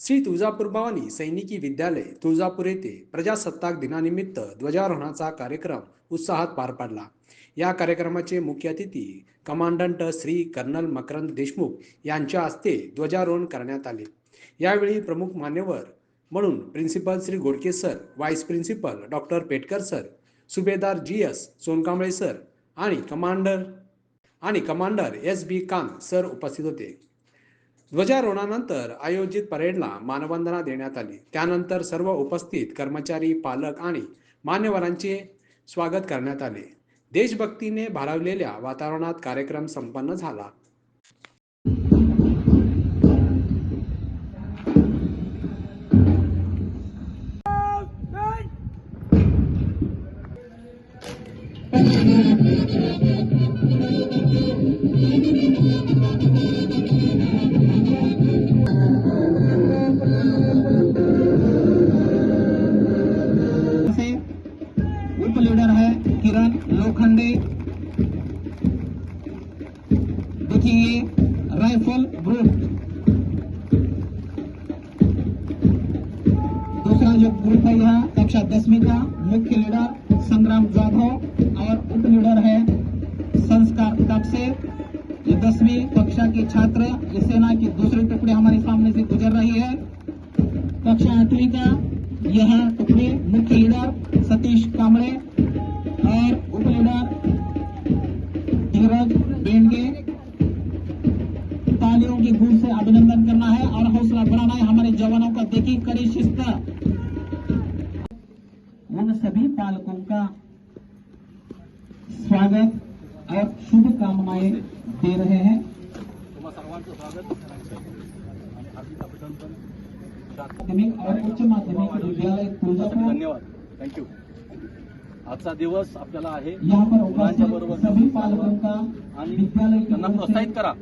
श्री तुळजापूर भवानी सैनिकी विद्यालय तुळजापूर येथे प्रजासत्ताक दिनानिमित्त ध्वजारोहणाचा कार्यक्रम उत्साहात पार पडला. या कार्यक्रमाचे मुख्य अतिथी कमांडंट श्री कर्नल मकरंद देशमुख यांच्या हस्ते ध्वजारोहण करण्यात आले. यावेळी प्रमुख मान्यवर म्हणून principal Shri Godke sir vice principal doctor Petkar sir Subedar G S Sonkamble sir आणि कमांडर आणि commander S B Kang sir उपस्थित होते. ध्वजारोहणानंतर आयोजित परेडला मानवंदना देण्यात आली. त्यानंतर सर्व उपस्थित कर्मचारी पालक आणि मान्यवरांचे स्वागत करण्यात आले. देशभक्तीने भारावलेल्या वातावरणात कार्यक्रम संपन्न झाला. लीडर है किरण लोखंडे। देखिए राइफल ग्रुप दूसरा जो ग्रुप है यहाँ, कक्षा दसवीं का मुख्य लीडर संग्राम जाधव और उप लीडर है संस्कार कपसे ये दसवीं कक्षा के छात्र, ये सेना की दूसरी टुकड़ी हमारे सामने से गुजर रही है। कक्षा आठवीं का यह टुकड़ी मुख्य लीडर सतीश कांबळे और उप लीडर धीरज बेंडगे तालियों की गूंज से अभिनंदन करना है और हौसला बढ़ाना है हमारे जवानों का। देखिए, कड़ी शिस्त। उन सभी पालकों का स्वागत और शुभकामनाएँ दे रहे हैं। माध्यमिक आउटपुटच्या माध्यमिक धन्यवाद. थँक्यू आजचा दिवस आपल्याला आहे. मुलांच्या बरोबर आणि त्यांना प्रोत्साहित करा.